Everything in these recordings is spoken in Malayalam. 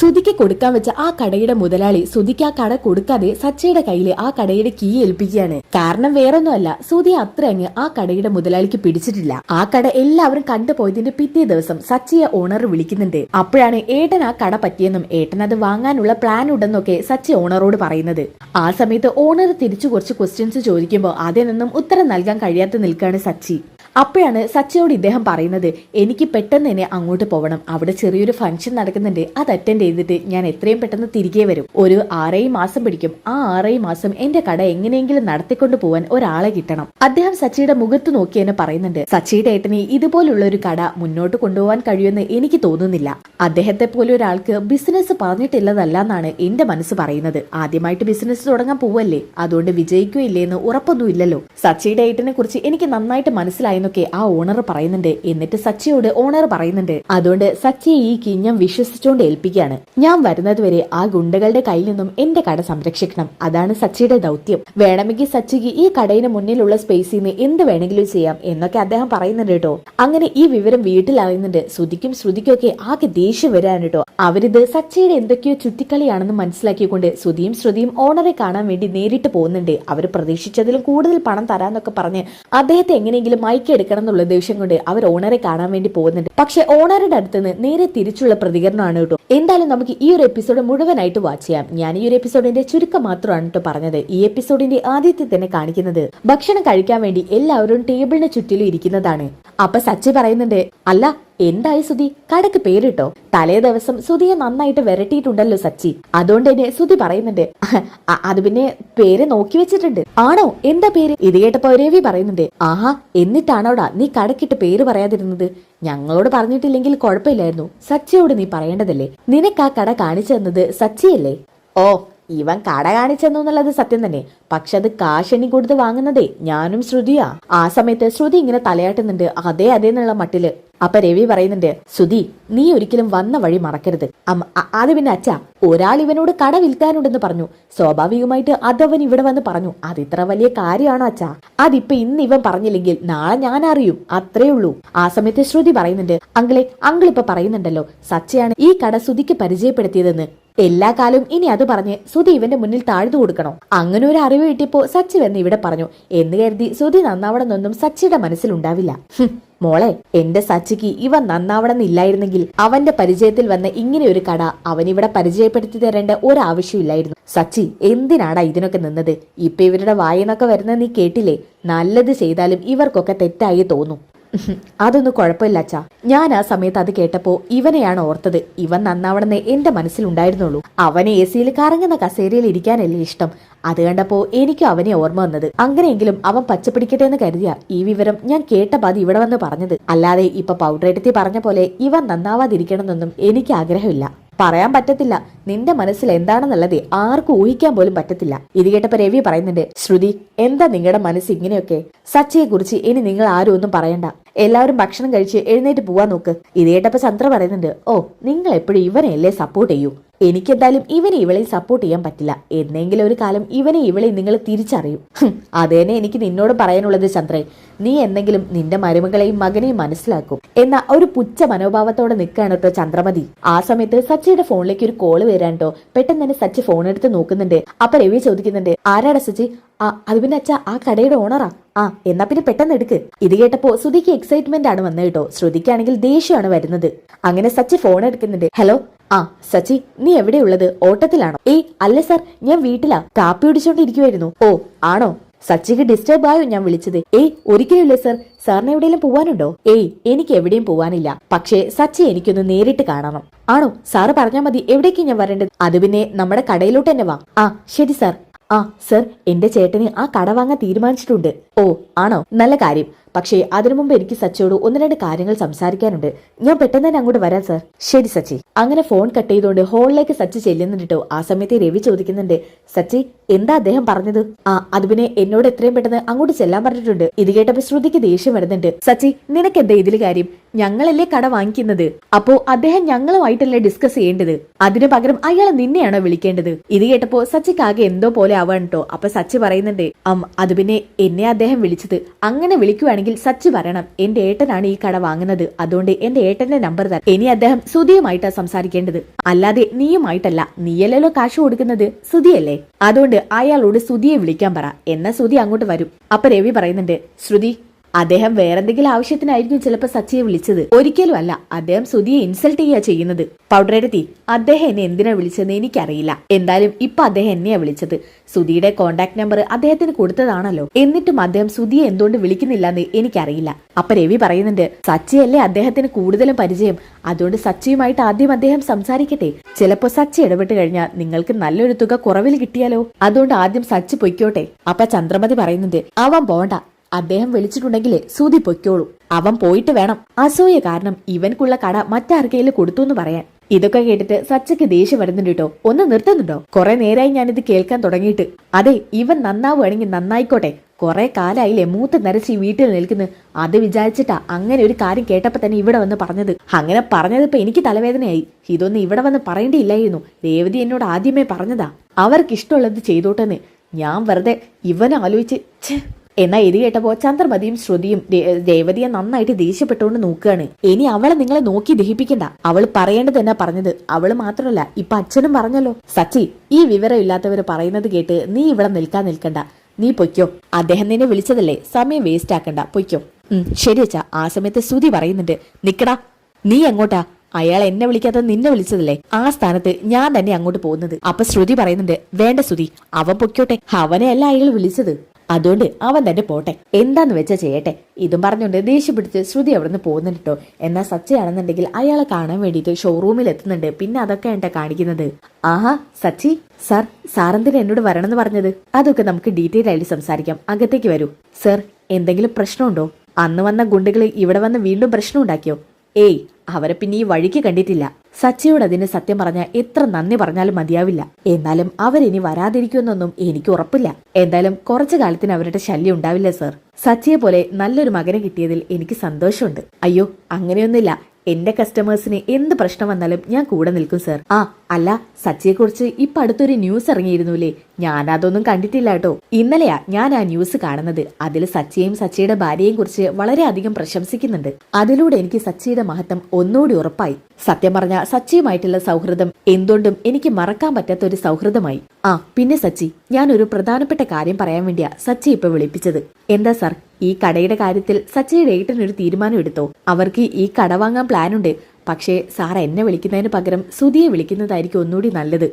സുധിക്ക് കൊടുക്കാൻ വെച്ച ആ കടയുടെ മുതലാളി സുധിക്ക് ആ കട കൊടുക്കാതെ സച്ചയുടെ കയ്യിൽ ആ കടയുടെ കീ ഏൽപ്പിക്കുകയാണ്. കാരണം വേറൊന്നുമല്ല സുധി അത്ര അങ്ങ് ആ കടയുടെ മുതലാളിക്ക് പിടിച്ചിട്ടില്ല. ആ കട എല്ലാവരും കണ്ടുപോയതിന്റെ പിറ്റേ ദിവസം സച്ചയെ ഓണർ വിളിക്കുന്നുണ്ട്. അപ്പോഴാണ് ഏട്ടൻ ആ കട പറ്റിയെന്നും ഏട്ടൻ അത് വാങ്ങാനുള്ള പ്ലാൻ ഉണ്ടെന്നൊക്കെ സച്ചി ഓണറോട് പറയുന്നത്. ആ സമയത്ത് ഓണർ തിരിച്ചു കുറച്ച് ക്വസ്റ്റ്യൻസ് ചോദിക്കുമ്പോൾ അതിനൊന്നും ഉത്തരം നൽകാൻ കഴിയാതെ നിൽക്കുകയാണ് സച്ചി. അപ്പോഴാണ് സച്ചിയോട് ഇദ്ദേഹം പറയുന്നത് എനിക്ക് പെട്ടെന്ന് തന്നെ അങ്ങോട്ട് പോകണം അവിടെ ചെറിയൊരു ഫംഗ്ഷൻ നടക്കുന്നുണ്ട്. അത് അറ്റൻഡ് ചെയ്തിട്ട് ഞാൻ എത്രയും പെട്ടെന്ന് തിരികെ വരും. ഒരു ആറേഴ് മാസം പിടിക്കും. ആ ആറേഴ് മാസം എന്റെ കട എങ്ങനെയെങ്കിലും നടത്തിക്കൊണ്ട് പോവാൻ ഒരാളെ കിട്ടണം. അദ്ദേഹം സച്ചിയുടെ മുഖത്ത് നോക്കി തന്നെ പറയുന്നുണ്ട് സച്ചിയുടെ ഏട്ടനെ ഇതുപോലുള്ള ഒരു കട മുന്നോട്ട് കൊണ്ടുപോകാൻ കഴിയുമെന്ന് എനിക്ക് തോന്നുന്നില്ല. അദ്ദേഹത്തെ പോലെ ഒരാൾക്ക് ബിസിനസ് പറഞ്ഞിട്ടില്ലതല്ല എന്നാണ് എന്റെ മനസ്സ് പറയുന്നത്. ആദ്യമായിട്ട് ബിസിനസ് തുടങ്ങാൻ പോവല്ലേ? അതുകൊണ്ട് വിജയിക്കുകയില്ലേ എന്ന് ഉറപ്പൊന്നും ഉറപ്പൊന്നുമില്ലല്ലോ. സച്ചിയുടെ ഏട്ടനെ കുറിച്ച് എനിക്ക് നന്നായിട്ട് മനസ്സിലായെന്നൊക്കെ ആ ഓണർ പറയുന്നുണ്ട്. എന്നിട്ട് സച്ചിയോട് ഓണർ പറയുന്നുണ്ട്. അതുകൊണ്ട് സച്ചിയെ ഈ കിഞ്ഞം വിശ്വസിച്ചുകൊണ്ട് ഏൽപ്പിക്കുകയാണ്. ഞാൻ വരുന്നത് വരെ ആ ഗുണ്ടകളുടെ കയ്യിൽ നിന്നും എന്റെ കട സംരക്ഷിക്കണം. അതാണ് സച്ചിയുടെ ദൗത്യം. വേണമെങ്കിൽ സച്ചിക്ക് ഈ കടയിന് മുന്നിലുള്ള സ്പേസിൽ നിന്ന് എന്ത് വേണമെങ്കിലും ചെയ്യാം എന്നൊക്കെ അദ്ദേഹം പറയുന്നുണ്ട് കേട്ടോ. അങ്ങനെ ഈ വിവരം വീട്ടിൽ അറിയുന്നുണ്ട് ശ്രുതിക്കും ശ്രുതിക്കും ഒക്കെ ആകെ ദേഷ്യം വരാൻ കേട്ടോ. അവരിത് സച്ചിയുടെ എന്തൊക്കെയോ ചുറ്റിക്കളിയാണെന്ന് മനസ്സിലാക്കിക്കൊണ്ട് ശ്രുതിയും ശ്രുതിയും ഓണറെ കാണാൻ വേണ്ടി നേരിട്ട് പോകുന്നുണ്ട്. അവർ പ്രതീക്ഷിച്ചതിലും കൂടുതൽ പണം തരാന്നൊക്കെ പറഞ്ഞ് അദ്ദേഹത്തെ എങ്ങനെയെങ്കിലും മയക്കെടുക്കണം എന്നുള്ള ദേഷ്യം കൊണ്ട് അവർ ഓണറെ കാണാൻ വേണ്ടി പോകുന്നുണ്ട്. പക്ഷെ ഓണറുടെ അടുത്ത് നിന്ന് നേരെ തിരിച്ചുള്ള പ്രതികരണമാണ് കേട്ടോ. എന്തായാലും നമുക്ക് ഈ ഒരു എപ്പിസോഡ് മുഴുവനായിട്ട് വാച്ച് ചെയ്യാം. ഞാൻ ഈ ഒരു എപ്പിസോഡിന്റെ ചുരുക്കം മാത്രമാണ് കേട്ടോ പറഞ്ഞത്. ഈ എപ്പിസോഡിന്റെ ആദ്യത്തെ തന്നെ കാണിക്കുന്നത് ഭക്ഷണം കഴിക്കാൻ വേണ്ടി എല്ലാവരും ടേബിളിന് ചുറ്റിലും ഇരിക്കുന്നതാണ്. അപ്പൊ സച്ചി പറയുന്നുണ്ട് അല്ല എന്തായി സുധി? കടക്ക് പേരിട്ടോ? തലേ ദിവസം സുധിയെ നന്നായിട്ട് വരട്ടിയിട്ടുണ്ടല്ലോ സച്ചി. അതുകൊണ്ട് തന്നെ സുധി പറയുന്നുണ്ട് അത് പിന്നെ പേര് നോക്കി വെച്ചിട്ടുണ്ട്. ആണോ? എന്താ പേര്? ഇത് കേട്ടപ്പോ രവി പറയുന്നുണ്ട് ആഹാ എന്നിട്ടാണോടാ നീ കടക്കിട്ട് പേര് പറയാതിരുന്നത്? ഞങ്ങളോട് പറഞ്ഞിട്ടില്ലെങ്കിൽ കുഴപ്പമില്ലായിരുന്നു. സച്ചിയോട് നീ പറയേണ്ടതല്ലേ? നിനക്ക് ആ കട കാണിച്ചു തന്നത് സച്ചിയല്ലേ? ഓ ഇവൻ കട കാണിച്ചെന്നു എന്നുള്ളത് സത്യം തന്നെ. പക്ഷെ അത് കാശിനി കൊടുത്ത് വാങ്ങുന്നതേ ഞാനും ശ്രുതിയാ. ആ സമയത്ത് ശ്രുതി ഇങ്ങനെ തലയാട്ടുന്നുണ്ട്. അതേ അതേ എന്നുള്ള മട്ടിൽ. അപ്പൊ രവി പറയുന്നുണ്ട് ശ്രുതി നീ ഒരിക്കലും വന്ന വഴി മറക്കരുത്. അത് പിന്നെ അച്ഛാ. ഒരാൾ ഇവനോട് കട വിൽക്കാനുണ്ടെന്ന് പറഞ്ഞു. സ്വാഭാവികമായിട്ട് അതവൻ ഇവിടെ വന്ന് പറഞ്ഞു അത് ഇത്ര വലിയ കാര്യമാണോ അച്ഛാ? അതിപ്പൊ ഇന്ന് ഇവൻ പറഞ്ഞില്ലെങ്കിൽ നാളെ ഞാൻ അറിയും. അത്രേ ഉള്ളൂ. ആ സമയത്ത് ശ്രുതി പറയുന്നുണ്ട് അങ്കിളെ അങ്കിൾ ഇപ്പൊ പറയുന്നുണ്ടല്ലോ സച്ചയാണ് ഈ കട ശ്രുതിക്ക് പരിചയപ്പെടുത്തിയതെന്ന്. എല്ലാ കാലവും ഇനി അത് പറഞ്ഞ് സുധി ഇവന്റെ മുന്നിൽ താഴ്ന്നു കൊടുക്കണോ. അങ്ങനെ ഒരു അറിവ് കിട്ടിയപ്പോ സച്ചി വന്ന് ഇവിടെ പറഞ്ഞു എന്ന് കരുതി സുധി നന്നാവണമെന്നൊന്നും സച്ചിയുടെ മനസ്സിലുണ്ടാവില്ല മോളെ എന്റെ സച്ചിക്ക് ഇവൻ നന്നാവണമെന്നില്ലായിരുന്നെങ്കിൽ അവന്റെ പരിചയത്തിൽ വന്ന ഇങ്ങനെ ഒരു കട അവൻ ഇവിടെ പരിചയപ്പെടുത്തി തരേണ്ട ഒരാവശ്യമില്ലായിരുന്നു സച്ചി എന്തിനാടാ ഇതിനൊക്കെ നിന്നത്? ഇപ്പൊ ഇവരുടെ വായനൊക്കെ വരുന്ന നീ കേട്ടില്ലേ? നല്ലത് ചെയ്താലും ഇവർക്കൊക്കെ തെറ്റായി തോന്നും. അതൊന്നും കുഴപ്പമില്ല അച്ഛാ. ഞാൻ ആ സമയത്ത് അത് കേട്ടപ്പോ ഇവനെയാണ് ഓർത്തത്. ഇവൻ നന്നാവണമെന്ന് എന്റെ മനസ്സിലുണ്ടായിരുന്നുള്ളൂ. അവനെ എ സിയിൽ കറങ്ങുന്ന കസേരയിൽ ഇരിക്കാനല്ലേ ഇഷ്ടം. അത് കണ്ടപ്പോ എനിക്കും അവനെ ഓർമ്മ വന്നത്. അങ്ങനെയെങ്കിലും അവൻ പച്ചപ്പിടിക്കട്ടെ എന്ന് കരുതിയ ഈ വിവരം ഞാൻ കേട്ട പാതി ഇവിടെ വന്ന് പറഞ്ഞത്. അല്ലാതെ ഇപ്പൊ പൗഡറേറ്റത്തി പറഞ്ഞ പോലെ ഇവൻ നന്നാവാതിരിക്കണമെന്നൊന്നും എനിക്ക് ആഗ്രഹമില്ല. പറയാൻ പറ്റത്തില്ല. നിന്റെ മനസ്സിൽ എന്താണെന്നുള്ളത് ആർക്കും ഊഹിക്കാൻ പോലും പറ്റത്തില്ല. ഇത് കേട്ടപ്പോ രവി പറയുന്നുണ്ട് ശ്രുതി എന്താ നിങ്ങളുടെ മനസ്സ് ഇങ്ങനെയൊക്കെ? സച്ചയെ കുറിച്ച് ഇനി നിങ്ങൾ ആരും ഒന്നും പറയണ്ട. എല്ലാവരും ഭക്ഷണം കഴിച്ച് എഴുന്നേറ്റ് പോവാൻ നോക്ക്. ഇത് കേട്ടപ്പോ ചന്ദ്ര പറയുന്നുണ്ട് ഓ നിങ്ങൾ എപ്പോഴും ഇവനെയല്ലേ സപ്പോർട്ട് ചെയ്യൂ? എനിക്കെന്തായാലും ഇവനെ ഇവളെ സപ്പോർട്ട് ചെയ്യാൻ പറ്റില്ല. എന്നെങ്കിലും ഒരു കാലം ഇവനെ ഇവളെ നിങ്ങൾ തിരിച്ചറിയും. അതേനെ എനിക്ക് നിന്നോട് പറയാനുള്ളത് ചന്ദ്രേ. നീ എന്തെങ്കിലും നിന്റെ മരുമകളെയും മകനെയും മനസ്സിലാക്കും എന്ന ഒരു പുച്ഛ മനോഭാവത്തോടെ നിൽക്കുകയാണ് കേട്ടോ ചന്ദ്രമതി. ആ സമയത്ത് സച്ചിയുടെ ഫോണിലേക്ക് ഒരു കോൾ വരാൻ കേട്ടോ. പെട്ടെന്ന് തന്നെ സച്ചി ഫോൺ എടുത്ത് നോക്കുന്നുണ്ട്. അപ്പൊ രവി ചോദിക്കുന്നുണ്ട് ആരാടാ സച്ചി? അത് പിന്നെ അച്ഛാ ആ കടയുടെ ഓണറാ ആ എന്നാ പിന്നെ പെട്ടെന്ന് എടുക്ക്. ഇത് കേട്ടപ്പോ ശ്രുതിക്ക് എക്സൈറ്റ്മെന്റ് ആണ് വന്നത് കേട്ടോ. ശ്രുതിക്കാണെങ്കിൽ ദേഷ്യമാണ് വരുന്നത്. അങ്ങനെ സച്ചി ഫോൺ എടുക്കുന്നുണ്ട്. ഹലോ ആ സച്ചി നീ എവിടെയുള്ളത് ഓട്ടത്തിലാണോ? ഏയ് അല്ല സാർ ഞാൻ വീട്ടിലാ. കാപ്പി കുടിച്ചോണ്ടിരിക്കുവായിരുന്നു. ഓ ആണോ? സച്ചിക്ക് ഡിസ്റ്റർബ് ആയോ ഞാൻ വിളിച്ചത്. ഏയ് ഒരിക്കലും ഇല്ല സർ സാറിന് എവിടെയെങ്കിലും പോവാനുണ്ടോ? ഏയ് എനിക്ക് എവിടെയും പോവാനില്ല. പക്ഷേ സച്ചി എനിക്കൊന്ന് നേരിട്ട് കാണണം. ആണോ? സാറ് പറഞ്ഞാൽ മതി. എവിടേക്ക് ഞാൻ വരേണ്ടത്? അത് പിന്നെ നമ്മുടെ കടയിലോട്ട് തന്നെ വാ. ആ ശരി സാർ ആ സർ എന്റെ ചേട്ടന് ആ കട വാങ്ങാൻ തീരുമാനിച്ചിട്ടുണ്ട്. ഓ ആണോ? നല്ല കാര്യം. പക്ഷേ അതിനു മുമ്പ് എനിക്ക് സച്ചിയോട് ഒന്ന് രണ്ട് കാര്യങ്ങൾ സംസാരിക്കാനുണ്ട്. ഞാൻ പെട്ടെന്ന് തന്നെ അങ്ങോട്ട് വരാം സർ. ശരി സച്ചി. അങ്ങനെ ഫോൺ കട്ട് ചെയ്തുകൊണ്ട് ഹോളിലേക്ക് സച്ചി ചെല്ലുന്നുണ്ട് ആ സമയത്ത് രവി ചോദിക്കുന്നുണ്ട് സച്ചി എന്താ അദ്ദേഹം പറഞ്ഞത്? ആ അത് പിന്നെ എന്നോട് എത്രയും പെട്ടെന്ന് അങ്ങോട്ട് ചെല്ലാൻ പറഞ്ഞിട്ടുണ്ട്. ഇത് കേട്ടപ്പോ ശ്രുതിക്ക് ദേഷ്യം വരുന്നുണ്ട്. സച്ചി നിനക്ക് എന്താ ഇതിൽ കാര്യം? ഞങ്ങളല്ലേ കട വാങ്ങിക്കുന്നത്. അപ്പോ അദ്ദേഹം ഞങ്ങളുമായിട്ടല്ലേ ഡിസ്കസ് ചെയ്യേണ്ടത്? അതിനു പകരം അയാൾ നിന്നെയാണോ വിളിക്കേണ്ടത്? ഇത് കേട്ടപ്പോ സച്ചിക്ക് ആകെ എന്തോ പോലെ ആവാണ് കേട്ടോ അപ്പൊ സച്ചി പറയുന്നുണ്ട് അം അത് പിന്നെ എന്നെ അദ്ദേഹം വിളിച്ചത്. അങ്ങനെ വിളിക്കുവാണെങ്കിൽ സച്ചി പറയണം എന്റെ ഏട്ടനാണ് ഈ കട വാങ്ങുന്നത് അതുകൊണ്ട് എന്റെ ഏട്ടന്റെ നമ്പർ തരാം. ഇനി അദ്ദേഹം സുധിയുമായിട്ടാ സംസാരിക്കേണ്ടത്. അല്ലാതെ നീയുമായിട്ടല്ല നീയല്ലല്ലോ കാശ് കൊടുക്കുന്നത് സുധിയല്ലേ? അതുകൊണ്ട് അയാളോട് സുധിയെ വിളിക്കാൻ പറ എന്ന സുധി അങ്ങോട്ട് വരും. അപ്പൊ രവി പറയുന്നുണ്ട് ശ്രുതി അദ്ദേഹം വേറെന്തെങ്കിലും ആവശ്യത്തിനായിരിക്കും ചിലപ്പോൾ സച്ചിയെ വിളിച്ചത്. ഒരിക്കലും അല്ല. അദ്ദേഹം സുധിയെ ഇൻസൾട്ട് ചെയ്യാ ചെയ്യുന്നത്. പൗഡറെടുത്തി അദ്ദേഹം എന്നെ എന്തിനാ വിളിച്ചതെന്ന് എനിക്കറിയില്ല. എന്തായാലും ഇപ്പൊ അദ്ദേഹം എന്നെയാ വിളിച്ചത്. സുധിയുടെ കോണ്ടാക്ട് നമ്പർ അദ്ദേഹത്തിന് കൊടുത്തതാണല്ലോ. എന്നിട്ടും അദ്ദേഹം സുധിയെ എന്തുകൊണ്ട് വിളിക്കുന്നില്ല എന്ന് എനിക്കറിയില്ല. അപ്പൊ രവി പറയുന്നുണ്ട് സച്ചിയല്ലേ അദ്ദേഹത്തിന് കൂടുതലും പരിചയം. അതുകൊണ്ട് സച്ചിയുമായിട്ട് ആദ്യം അദ്ദേഹം സംസാരിക്കട്ടെ. ചിലപ്പോ സച്ചി ഇടപെട്ട് കഴിഞ്ഞാൽ നിങ്ങൾക്ക് നല്ലൊരു തുക കുറവിൽ കിട്ടിയാലോ? അതുകൊണ്ട് ആദ്യം സച്ചി പൊയ്ക്കോട്ടെ. അപ്പൊ ചന്ദ്രമതി പറയുന്നുണ്ട് അവൻ പോണ്ട. അദ്ദേഹം വിളിച്ചിട്ടുണ്ടെങ്കിലേ സൂതി പൊയ്ക്കോളൂ. അവൻ പോയിട്ട് വേണം. അസൂയ കാരണം ഇവൻക്കുള്ള കട മറ്റാർക്കെങ്കിലും കൊടുത്തു എന്ന് പറയാൻ. ഇതൊക്കെ കേട്ടിട്ട് സച്ചയ്ക്ക് ദേഷ്യം വരുന്നുണ്ട് കേട്ടോ ഒന്ന് നിർത്തുന്നുണ്ടോ? കുറെ നേരായി ഞാനിത് കേൾക്കാൻ തുടങ്ങിയിട്ട്. അതെ ഇവൻ നന്നാവുകയാണെങ്കിൽ നന്നായിക്കോട്ടെ. കുറെ കാലായില്ലേ മൂത്ത് നരച്ച് ഈ വീട്ടിൽ നിൽക്കുന്നു. അത് വിചാരിച്ചിട്ടാ അങ്ങനെ ഒരു കാര്യം കേട്ടപ്പോ തന്നെ ഇവിടെ വന്ന് പറഞ്ഞത്. അങ്ങനെ പറഞ്ഞതിപ്പോ എനിക്ക് തലവേദനയായി. ഇതൊന്നും ഇവിടെ വന്ന് പറയേണ്ടിയില്ലായിരുന്നു. രേവതി എന്നോട് ആദ്യമേ പറഞ്ഞതാ. അവർക്ക് ഇഷ്ടമുള്ളത് ചെയ്തോട്ടെന്ന്. ഞാൻ വെറുതെ ഇവനാലോചിച്ച് ഛേ. എന്നാൽ ഇത് കേട്ടപ്പോ ചന്ദ്രമതിയും ശ്രുതിയും രേവതിയെ നന്നായിട്ട് ദേഷ്യപ്പെട്ടുകൊണ്ട് നോക്കുകയാണ് ഇനി അവളെ നിങ്ങളെ നോക്കി ദഹിപ്പിക്കണ്ട. അവൾ പറയേണ്ടത് തന്നെ പറഞ്ഞത്. അവൾ മാത്രമല്ല ഇപ്പൊ അച്ഛനും പറഞ്ഞല്ലോ. സച്ചി ഈ വിവരം ഇല്ലാത്തവര് പറയുന്നത് കേട്ട് നീ ഇവിടെ നിൽക്കാൻ നിൽക്കണ്ട. നീ പൊയ്ക്കോ. അദ്ദേഹം നിന്നെ വിളിച്ചതല്ലേ? സമയം വേസ്റ്റ് ആക്കണ്ട. പൊയ്ക്കോ. ഉം ശരി അച്ഛാ. ആ സമയത്ത് ശ്രുതി പറയുന്നുണ്ട്. നിക്കടാ. നീ എങ്ങോട്ടാ? അയാൾ എന്നെ വിളിക്കാതെ നിന്നെ വിളിച്ചതല്ലേ? ആ സ്ഥാനത്ത് ഞാൻ തന്നെ അങ്ങോട്ട് പോകുന്നത്. അപ്പൊ ശ്രുതി പറയുന്നുണ്ട് വേണ്ട ശ്രുതി അവൻ പൊയ്ക്കോട്ടെ. അവനെയല്ല അയാൾ വിളിച്ചത്. അതുകൊണ്ട് അവൻ തന്നെ പോട്ടെ. എന്താന്ന് വെച്ചാ ചെയ്യട്ടെ? ഇതും പറഞ്ഞുകൊണ്ട് ദേഷ്യം പിടിച്ച് ശ്രുതി അവിടുന്ന് പോകുന്നുണ്ട് കേട്ടോ എന്നാൽ സച്ചിയാണെന്നുണ്ടെങ്കിൽ അയാളെ കാണാൻ വേണ്ടിയിട്ട് ഷോറൂമിൽ എത്തുന്നുണ്ട്. പിന്നെ അതൊക്കെ എന്റെ കാണിക്കുന്നത്. ആഹാ സച്ചി സാർ സാറെന്തിന് എന്നോട് വരണമെന്ന് പറഞ്ഞത്? അതൊക്കെ നമുക്ക് ഡീറ്റെയിൽ ആയിട്ട് സംസാരിക്കാം. അകത്തേക്ക് വരൂ. സർ എന്തെങ്കിലും പ്രശ്നമുണ്ടോ? അന്ന് വന്ന ഗുണ്ടുകൾ ഇവിടെ വന്ന് വീണ്ടും പ്രശ്നം ഉണ്ടാക്കിയോ? ഏയ് അവരെ പിന്നെ ഈ വഴിക്ക് കണ്ടിട്ടില്ല. സച്ചിയോട് അതിന് സത്യം പറഞ്ഞാൽ എത്ര നന്ദി പറഞ്ഞാലും മതിയാവില്ല. എന്നാലും അവരിനി വരാതിരിക്കുമെന്നൊന്നും എനിക്ക് ഉറപ്പില്ല. എന്തായാലും കുറച്ചു കാലത്തിന് അവരുടെ ശല്യം ഉണ്ടാവില്ല സർ. സച്ചിയെ പോലെ നല്ലൊരു മകനെ കിട്ടിയതിൽ എനിക്ക് സന്തോഷമുണ്ട്. അയ്യോ അങ്ങനെയൊന്നുമില്ല. എന്റെ കസ്റ്റമേഴ്സിന് എന്ത് പ്രശ്നം വന്നാലും ഞാൻ കൂടെ നിൽക്കും സർ. ആ അല്ല സച്ചിയെ കുറിച്ച് ഇപ്പൊ അടുത്തൊരു ന്യൂസ് ഇറങ്ങിയിരുന്നുല്ലേ ഞാൻ അതൊന്നും കണ്ടിട്ടില്ല കേട്ടോ. ഇന്നലെയാ ഞാൻ ആ ന്യൂസ് കാണുന്നത്. അതിൽ സച്ചിയെയും സച്ചിയുടെ ഭാര്യയെയും കുറിച്ച് വളരെയധികം പ്രശംസിക്കുന്നുണ്ട്. അതിലൂടെ എനിക്ക് സച്ചിയുടെ മഹത്വം ഒന്നുകൂടി ഉറപ്പായി. സത്യം പറഞ്ഞ സച്ചിയുമായിട്ടുള്ള സൗഹൃദം എന്തുകൊണ്ടും എനിക്ക് മറക്കാൻ പറ്റാത്ത ഒരു സൗഹൃദമായി. ആ പിന്നെ സച്ചി ഞാൻ ഒരു പ്രധാനപ്പെട്ട കാര്യം പറയാൻ വേണ്ടിയാ സച്ചി ഇപ്പൊ വിളിപ്പിച്ചത്. എന്താ സാർ ഈ കടയുടെ കാര്യത്തിൽ സച്ചിയുടെ ഏട്ടനൊരു തീരുമാനം എടുത്തോ? അവർക്ക് ഈ കട വാങ്ങാൻ പ്ലാനുണ്ട് പക്ഷേ സാർ എന്നെ വിളിക്കുന്നതിന് പകരം സുധിയെ വിളിക്കുന്നതായിരിക്കും ഒന്നുകൂടി നല്ലത്.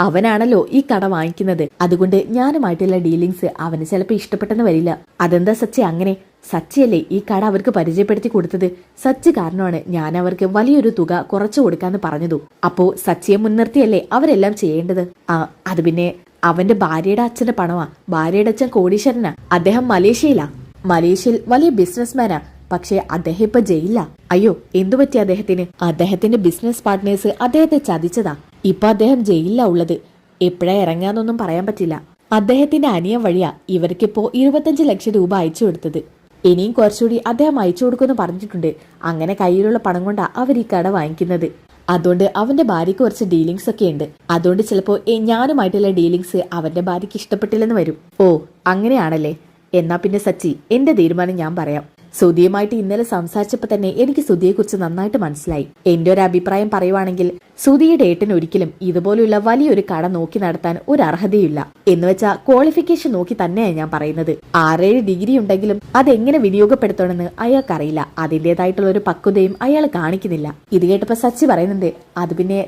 അവനാണല്ലോ ഈ കട വാങ്ങിക്കുന്നത്. അതുകൊണ്ട് ഞാനുമായിട്ടുള്ള ഡീലിങ്സ് അവന് ചിലപ്പോൾ ഇഷ്ടപ്പെട്ടെന്ന് വരില്ല. അതെന്താ സച്ചി അങ്ങനെ? സച്ചിയല്ലേ ഈ കട അവർക്ക് പരിചയപ്പെടുത്തി കൊടുത്തത്. സച്ചി കാരണമാണ് ഞാൻ അവർക്ക് വലിയൊരു തുക കുറച്ചു കൊടുക്കാന്ന് പറഞ്ഞതു. അപ്പോ സച്ചിയെ മുൻനിർത്തിയല്ലേ അവരെല്ലാം ചെയ്യേണ്ടത്? ആ അത് പിന്നെ അവന്റെ ഭാര്യയുടെ അച്ഛന്റെ പണമാ. ഭാര്യയുടെ അച്ഛൻ കോടീശ്വരനാ. അദ്ദേഹം മലേഷ്യയിലാ. മലേഷ്യയിൽ വലിയ ബിസിനസ്മാനാ പക്ഷേ അദ്ദേഹം ഇപ്പൊ ജയിലില്ല അയ്യോ എന്തു പറ്റി അദ്ദേഹത്തിന്? അദ്ദേഹത്തിന്റെ ബിസിനസ് പാർട്ട്നേഴ്സ് അദ്ദേഹത്തെ ചതിച്ചതാ. ഇപ്പൊ അദ്ദേഹം ജയിലിലാ ഉള്ളത്. എപ്പോഴാ ഇറങ്ങാന്നൊന്നും പറയാൻ പറ്റില്ല. അദ്ദേഹത്തിന്റെ അനിയം വഴിയാ ഇവർക്കിപ്പോ ഇരുപത്തഞ്ച് ലക്ഷം രൂപ അയച്ചു കൊടുത്തത്. ഇനിയും കുറച്ചുകൂടി അദ്ദേഹം അയച്ചു കൊടുക്കുമെന്ന് പറഞ്ഞിട്ടുണ്ട്. അങ്ങനെ കയ്യിലുള്ള പണം കൊണ്ടാ അവർ ഈ കട വാങ്ങിക്കുന്നത്. അതുകൊണ്ട് അവന്റെ ഭാര്യയ്ക്ക് കുറച്ച് ഡീലിങ്സ് ഒക്കെ ഉണ്ട്. അതുകൊണ്ട് ചിലപ്പോ ഞാനുമായിട്ടുള്ള ഡീലിങ്സ് അവന്റെ ഭാര്യയ്ക്ക് ഇഷ്ടപ്പെട്ടില്ലെന്ന് വരും. ഓ അങ്ങനെയാണല്ലേ? എന്നാ പിന്നെ സച്ചി എന്റെ തീരുമാനം ഞാൻ പറയാം. സുധിയുമായിട്ട് ഇന്നലെ സംസാരിച്ചപ്പോൾ തന്നെ എനിക്ക് സുധിയെക്കുറിച്ച് നന്നായിട്ട് മനസ്സിലായി. എന്റെ ഒരു അഭിപ്രായം പറയുവാണെങ്കിൽ സുധിയുടെ ഏട്ടൻ ഒരിക്കലും ഇതുപോലുള്ള വലിയൊരു കട നോക്കി നടത്താൻ ഒരു അർഹതയില്ല എന്ന് വെച്ചാൽ ക്വാളിഫിക്കേഷൻ നോക്കി തന്നെയാണ് ഞാൻ പറയുന്നത്. ആറേഴ് ഡിഗ്രി ഉണ്ടെങ്കിലും അതെങ്ങനെ വിനിയോഗപ്പെടുത്തണമെന്ന് അയാൾക്കറിയില്ല. അതിന്റെതായിട്ടുള്ള ഒരു പക്വതയും അയാൾ കാണിക്കുന്നില്ല. ഇത് കേട്ടപ്പോ സച്ചി പറയുന്നുണ്ട് അത് പിന്നെ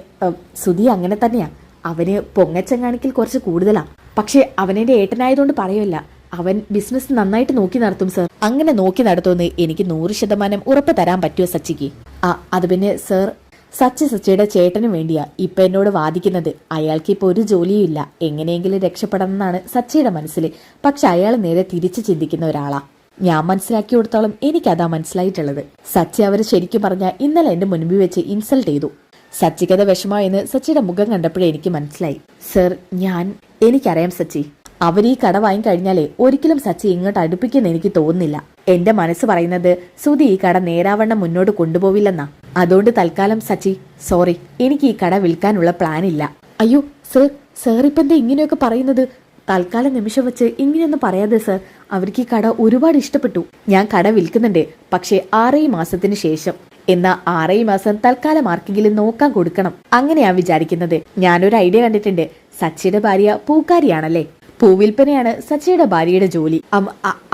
സുധി അങ്ങനെ തന്നെയാ. അവന് പൊങ്ങച്ചം കാണിക്കൽ കുറച്ച് കൂടുതലാ. പക്ഷെ അവനെന്റെ ഏട്ടനായതുകൊണ്ട് പറയുമല്ല അവൻ ബിസിനസ് നന്നായിട്ട് നോക്കി നടത്തും സർ. അങ്ങനെ നോക്കി നടത്തുമെന്ന് എനിക്ക് നൂറ് ശതമാനം ഉറപ്പ് തരാൻ പറ്റുമോ സച്ചിക്ക്? ആ അത് പിന്നെ സർ സച്ചി സച്ചിയുടെ ചേട്ടനും വേണ്ടിയാ ഇപ്പൊ എന്നോട് വാദിക്കുന്നത്. അയാൾക്ക് ഇപ്പൊ ഒരു ജോലിയും ഇല്ല എങ്ങനെയെങ്കിലും രക്ഷപ്പെടണമെന്നാണ് സച്ചിയുടെ മനസ്സിൽ പക്ഷെ അയാൾ നേരെ തിരിച്ചു ചിന്തിക്കുന്ന ഒരാളാ. ഞാൻ മനസ്സിലാക്കി കൊടുത്തോളം എനിക്കതാ മനസ്സിലായിട്ടുള്ളത്. സച്ചി അവർ ശരിക്കും പറഞ്ഞ ഇന്നലെ എന്റെ മുൻപിൽ വെച്ച് ഇൻസൾട്ട് ചെയ്തു. സച്ചിക്കത് വിഷമമായെന്ന് സച്ചിയുടെ മുഖം കണ്ടപ്പോഴേ എനിക്ക് മനസ്സിലായി. സർ ഞാൻ എനിക്കറിയാം സച്ചി. അവർ ഈ കട വാങ്ങിക്കഴിഞ്ഞാലേ ഒരിക്കലും സച്ചി ഇങ്ങോട്ട് അടുപ്പിക്കുമെന്ന് എനിക്ക് തോന്നുന്നില്ല. എന്റെ മനസ്സ് പറയുന്നത് സുധി ഈ കട നേരാവണ്ണം മുന്നോട്ട് കൊണ്ടുപോവില്ലെന്നാ. അതുകൊണ്ട് തൽക്കാലം സച്ചി സോറി എനിക്ക് ഈ കട വിൽക്കാനുള്ള പ്ലാൻ ഇല്ല അയ്യോ സർ സർ ഇപ്പൊ എന്താ ഇങ്ങനെയൊക്കെ പറയുന്നത്? തൽക്കാലം നിമിഷം വെച്ച് ഇങ്ങനെയൊന്നും പറയാതെ സർ അവർക്ക് ഈ കട ഒരുപാട് ഇഷ്ടപ്പെട്ടു. ഞാൻ കട വിൽക്കുന്നുണ്ട് പക്ഷേ ആറേഴ് മാസത്തിന് ശേഷം. എന്നാ ആറേഴ് മാസം തൽക്കാലം ആർക്കെങ്കിലും നോക്കാൻ കൊടുക്കണം. അങ്ങനെയാ വിചാരിക്കുന്നത്. ഞാനൊരു ഐഡിയ കണ്ടിട്ടുണ്ട്. സച്ചിയുടെ ഭാര്യ പൂക്കാരിയാണല്ലേ? പൂവിൽപ്പനയാണ് സച്ചിയുടെ ഭാര്യയുടെ ജോലി.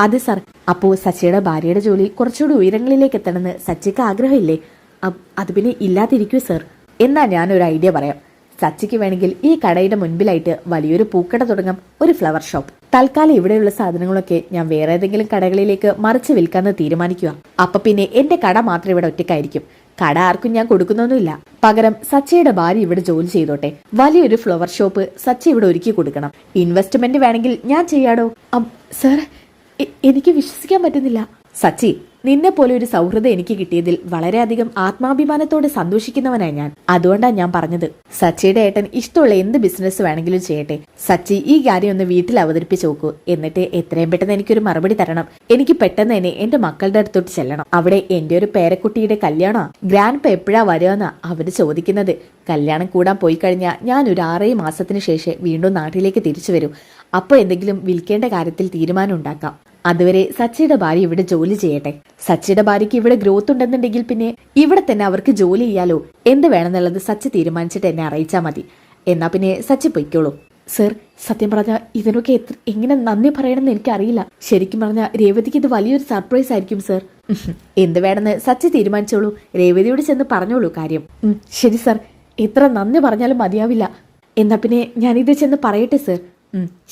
അത് സർ അപ്പോ സച്ചിയുടെ ഭാര്യയുടെ ജോലി കുറച്ചുകൂടി ഉയരങ്ങളിലേക്ക് എത്തണമെന്ന് സച്ചിക്ക് ആഗ്രഹമില്ലേ? അത് പിന്നെ ഇല്ലാതിരിക്കൂ സർ. എന്നാ ഞാനൊരു ഐഡിയ പറയാം. സച്ചിക്ക് വേണമെങ്കിൽ ഈ കടയുടെ മുൻപിലായിട്ട് വലിയൊരു പൂക്കട തുടങ്ങാം ഒരു ഫ്ലവർ ഷോപ്പ്. തൽക്കാലം ഇവിടെയുള്ള സാധനങ്ങളൊക്കെ ഞാൻ വേറെ ഏതെങ്കിലും കടകളിലേക്ക് മറിച്ച് വിൽക്കാന്ന് തീരുമാനിക്കുക. അപ്പൊ പിന്നെ എന്റെ കട മാത്രം ഇവിടെ ഒറ്റയ്ക്കായിരിക്കും. കട ആർക്കും ഞാൻ കൊടുക്കുന്നൊന്നുമില്ല. പകരം സച്ചയുടെ ഭാര്യ ഇവിടെ ജോലി ചെയ്തോട്ടെ. വലിയൊരു ഫ്ലവർ ഷോപ്പ് സച്ച ഇവിടെ ഒരുക്കി കൊടുക്കണം. ഇൻവെസ്റ്റ്മെന്റ് വേണമെങ്കിൽ ഞാൻ ചെയ്യാടോ? സാർ എനിക്ക് വിശ്വസിക്കാൻ പറ്റുന്നില്ല. സച്ചി നിന്നെ പോലെ ഒരു സൗഹൃദം എനിക്ക് കിട്ടിയതിൽ വളരെയധികം ആത്മാഭിമാനത്തോടെ സന്തോഷിക്കുന്നവനായി ഞാൻ. അതുകൊണ്ടാണ് ഞാൻ പറഞ്ഞത്. സച്ചിയുടെ ഏട്ടൻ ഇഷ്ടമുള്ള എന്ത് ബിസിനസ് വേണമെങ്കിലും ചെയ്യട്ടെ. സച്ചി ഈ കാര്യം ഒന്ന് വീട്ടിൽ അവതരിപ്പിച്ച് നോക്കൂ. എന്നിട്ട് എത്രയും പെട്ടെന്ന് എനിക്കൊരു മറുപടി തരണം. എനിക്ക് പെട്ടെന്ന് തന്നെ എന്റെ മക്കളുടെ അടുത്തോട്ട് ചെല്ലണം. അവിടെ എന്റെ ഒരു പേരക്കുട്ടിയുടെ കല്യാണമാ ഗ്രാൻഡ് എപ്പോഴാ വരുമെന്നാ അവർ ചോദിക്കുന്നത്. കല്യാണം കൂടാൻ പോയി കഴിഞ്ഞാൽ ഞാൻ ഒരു ആറേഴ് മാസത്തിന് ശേഷം വീണ്ടും നാട്ടിലേക്ക് തിരിച്ചു വരും. അപ്പോൾ എന്തെങ്കിലും വിൽക്കേണ്ട കാര്യത്തിൽ തീരുമാനം ഉണ്ടാക്കാം. അതുവരെ സച്ചിയുടെ ഭാര്യ ഇവിടെ ജോലി ചെയ്യട്ടെ. സച്ചിയുടെ ഭാര്യയ്ക്ക് ഇവിടെ ഗ്രോത്ത് ഉണ്ടെന്നുണ്ടെങ്കിൽ പിന്നെ ഇവിടെ തന്നെ അവർക്ക് ജോലി ചെയ്യാലോ? എന്ത് വേണമെന്നുള്ളത് സച്ചി തീരുമാനിച്ചിട്ട് എന്നെ അറിയിച്ചാൽ മതി. എന്നാ പിന്നെ സച്ചി പൊയ്ക്കോളൂ. സർ സത്യം പറഞ്ഞാൽ ഇതിനൊക്കെ എത്ര എങ്ങനെ നന്ദി പറയണമെന്ന് എനിക്കറിയില്ല. ശരിക്കും പറഞ്ഞാൽ രേവതിക്ക് ഇത് വലിയൊരു സർപ്രൈസ് ആയിരിക്കും സർ. എന്ത് വേണമെന്ന് സച്ചി തീരുമാനിച്ചോളൂ. രേവതിയോട് ചെന്ന് പറഞ്ഞോളൂ കാര്യം. ശരി സർ. എത്ര നന്ദി പറഞ്ഞാലും മതിയാവില്ല. എന്നാ പിന്നെ ഞാനിത് ചെന്ന് പറയട്ടെ സർ.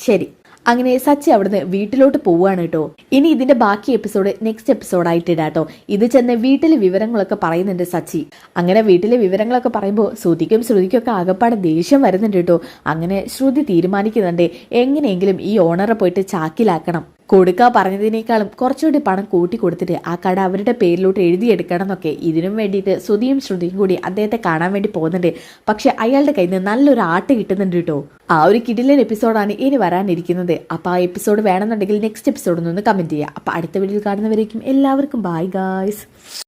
ശരി. അങ്ങനെ സച്ചി അവിടുന്ന് വീട്ടിലോട്ട് പോവുകയാണ് കേട്ടോ. ഇനി ഇതിന്റെ ബാക്കി എപ്പിസോഡ് നെക്സ്റ്റ് എപ്പിസോഡായിട്ട് ഇടാട്ടോ ഇത് ചെന്ന് വീട്ടിലെ വിവരങ്ങളൊക്കെ പറയുന്നുണ്ട് സച്ചി. അങ്ങനെ വീട്ടിലെ വിവരങ്ങളൊക്കെ പറയുമ്പോൾ ശ്രുതിക്കും ശ്രുതിക്കൊക്കെ ആകപ്പാടെ ദേഷ്യം വരുന്നുണ്ട് കേട്ടോ. അങ്ങനെ ശ്രുതി തീരുമാനിക്കുന്നുണ്ട് എങ്ങനെയെങ്കിലും ഈ ഓണറെ പോയിട്ട് ചാക്കിലാക്കണം. കൊടുക്കുക പറഞ്ഞതിനേക്കാളും കുറച്ചുകൂടി പണം കൂട്ടി കൊടുത്തിട്ട് ആ കട അവരുടെ പേരിലോട്ട് എഴുതിയെടുക്കണം എന്നൊക്കെ ഇതിനും വേണ്ടിയിട്ട് ശ്രുതിയും ശ്രുതിയും കൂടി അദ്ദേഹത്തെ കാണാൻ വേണ്ടി പോകുന്നുണ്ട്. പക്ഷെ അയാളുടെ കയ്യിൽ നിന്ന് നല്ലൊരു ആട്ട് കിട്ടുന്നുണ്ട് കേട്ടോ. ആ ഒരു കിടിലൻ എപ്പിസോഡാണ് ഇനി വരാനിരിക്കുന്നത്. അപ്പൊ ആ എപ്പിസോഡ് വേണമെന്നുണ്ടെങ്കിൽ നെക്സ്റ്റ് എപ്പിസോഡ് ഒന്ന് കമന്റ് ചെയ്യുക. അപ്പോൾ അടുത്ത വീഡിയോയിൽ കാണുന്നവരേക്കും എല്ലാവർക്കും ബൈ ഗായ്സ്